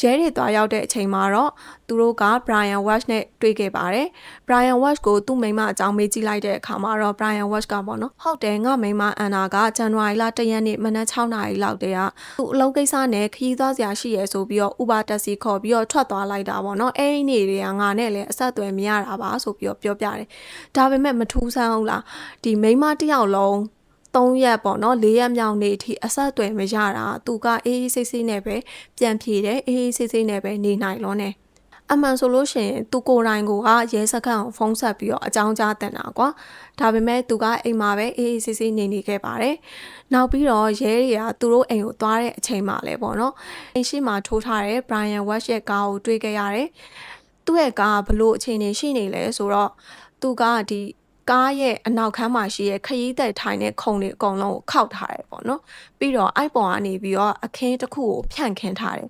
ရဲတွေသွားရောက်တဲ့အချိန်မှာတော့သူတို့က Brian Wash နဲ့တွေ့ခဲ့ပါတယ်။ Brian Wash ကိုသူ့မိန်းမအကြောင်းမေးကြည့်လိုက်တဲ့အခါမှာတော့ Brian Wash ကပေါ့နော်ဟုတ်တယ်ငါမိန်းမအန်နာကဇန်နဝါရီလ၁ရက်နေ့မနက်6နာရီလောက်တည်းကသူ့အလုပ်ကိစ္စနဲ့ခရီးသွားစရာရှိရဲဆိုပြီးတော့ Uber taxi ခေါ်ပြီးတော့ထွက်သွားလိုက်တာပေါ့နော်အဲ့ဒီနေ့တွေကငါနဲ့လည်းအဆက်အသွယ်မရတာပါဆိုပြီးတော့ပြောပြတယ်ဒါပေမဲ့မထူးဆန်းဘူးလားဒီမိန်းမတစ်ယောက်လုံး 3ရက်ပေါ့နော်4ရက်မြောက်နေ့အထိအဆက်အသွယ်မရတာသူကအေးအေးဆေးဆေးနဲ့ပဲပြန်ဖြေတယ်အေးအေးဆေးဆေးနဲ့ပဲနေနိုင်လွန်းတယ်အမှန်ဆိုလို့ရှိရင်သူကိုယ်တိုင်ကိုကရဲစခန်းကိုဖုန်းဆက်ပြီးတော့အကြောင်းကြားတင်တာကွာဒါပေမဲ့သူကအိမ်မှာပဲအေးအေးဆေးဆေးနေနေခဲ့ပါတယ်နောက်ပြီးတော့ရဲတွေကသူတို့အိမ်ကိုသွားတဲ့အချိန်မှာလဲပေါ့နော်အိမ်ရှိမှာထိုးထားတဲ့ Brian Wash ရဲ့ကားကိုတွေ့ခဲ့ရတယ်သူ့ရဲ့ကားကဘလို့အခြေအနေရှိနေလဲဆိုတော့သူကဒီ ကားရဲ့အနောက်ခန်းမှာရှိတဲ့ခရီးသက်ထိုင်တဲ့ခုံတွေအကုန်လုံးကိုခောက်ထားတယ်ပေါ့နော်ပြီးတော့အိုက်ပေါ်ကနေပြီးတော့အခင်းတစ်ခုကိုဖြန့်ခင်းထားတယ်